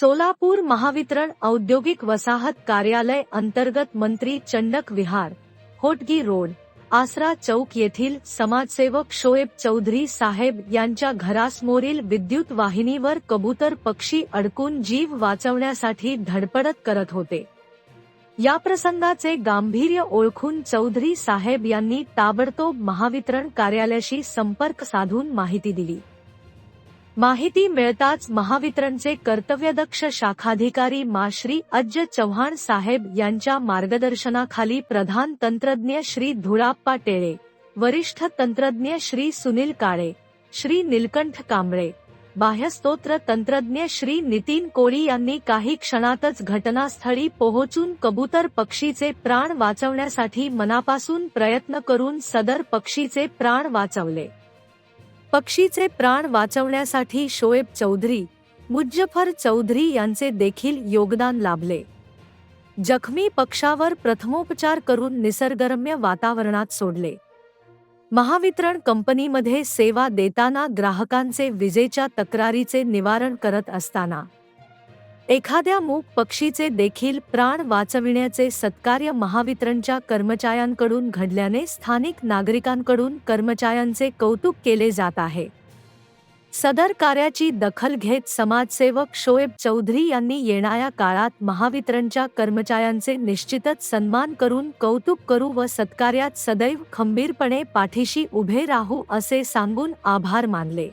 सोलापूर महावितरण औद्योगिक वसाहत कार्यालय अंतर्गत मंत्री चंडक विहार होटगी रोड आसरा चौक येथील समाजसेवक शोएब चौधरी साहेब यांच्या घरासमोरील विद्युत वाहिनीवर कबूतर पक्षी अडकून जीव वाचवण्यासाठी धडपडत करत होते. या प्रसंगाचे गांभीर्य ओळखून चौधरी साहेब यांनी ताबडतोब महावितरण कार्यालयाशी संपर्क साधून माहिती दिली. माहिती मिळताच महावितरणचे कर्तव्यदक्ष शाखाधिकारी माश्री अज्ज चव्हाण साहेब यांच्या मार्गदर्शनाखाली प्रधान तंत्रज्ञ श्री धुळाप्पा टेळे वरिष्ठ तंत्रज्ञ श्री सुनील काळे श्री निलकंठ कांबळे बाह्यस्तोत्र तंत्रज्ञ श्री नितीन कोळी यांनी काही क्षणातच घटनास्थळी पोहोचून कबूतर पक्षीचे प्राण वाचवण्यासाठी मनापासून प्रयत्न करून सदर पक्षीचे प्राण वाचवले. पक्षीचे प्राण वाचवण्यासाठी शोएब चौधरी मुज्जफर चौधरी यांचे देखील योगदान लाभले. जखमी पक्षावर प्रथमोपचार करून निसर्गरम्य वातावरणात सोडले. महावितरण कंपनीमध्ये सेवा देताना ग्राहकांचे विजेच्या तक्रारीचे निवारण करत असताना एखाद्या मूक पक्षीचे देखील प्राण वाचविण्याचे सत्कार्य महावितरणच्या कर्मचाऱ्यांकडून घडल्याने स्थानिक नागरिकांकडून कर्मचाऱ्यांचे कौतुक केले जात आहे. सदर कार्याची दखल घेत समाजसेवक शोएब चौधरी यांनी येणाऱ्या काळात महावितरणच्या कर्मचाऱ्यांचे निश्चितच सन्मान करून कौतुक करू व सत्कार्यात सदैव खंबीरपणे पाठीशी उभे राहू असे सांगून आभार मानले.